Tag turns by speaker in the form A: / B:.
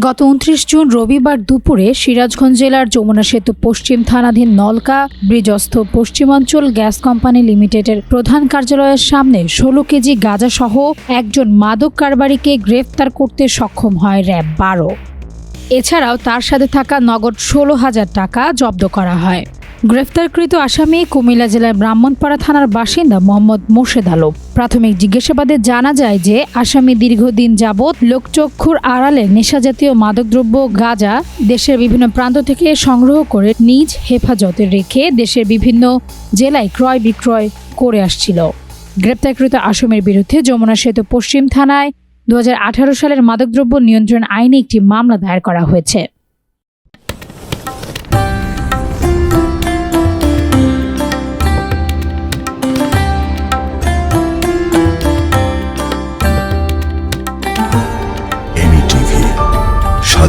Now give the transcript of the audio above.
A: গত উনত্রিশ জুন রবিবার দুপুরে সিরাজগঞ্জ জেলার যমুনা সেতু পশ্চিম থানাধীন নলকা ব্রিজস্থ পশ্চিমাঞ্চল গ্যাস কোম্পানি লিমিটেডের প্রধান কার্যালয়ের সামনে ষোলো কেজি গাঁজাসহ একজন মাদক কারবারিকে গ্রেফতার করতে সক্ষম হয় র্যাব বারো। এছাড়াও তার সাথে থাকা নগদ ষোলো হাজার টাকা জব্দ করা হয়। গ্রেফতারকৃত আসামি কুমিল্লা জেলার ব্রাহ্মণপাড়া থানার বাসিন্দা মোহাম্মদ মোর্শেদ আলম। প্রাথমিক জিজ্ঞাসাবাদে জানা যায় যে আসামি দীর্ঘদিন যাবৎ লোকচক্ষুর আড়ালে নেশাজাতীয় মাদকদ্রব্য, গাঁজা দেশের বিভিন্ন প্রান্ত থেকে সংগ্রহ করে নিজ হেফাজতে রেখে দেশের বিভিন্ন জেলায় ক্রয় বিক্রয় করে আসছিল। গ্রেপ্তারকৃত আসামির বিরুদ্ধে যমুনা সেতু পশ্চিম থানায় দু হাজার আঠারো সালের মাদকদ্রব্য নিয়ন্ত্রণ আইনে একটি মামলা দায়ের করা হয়েছে।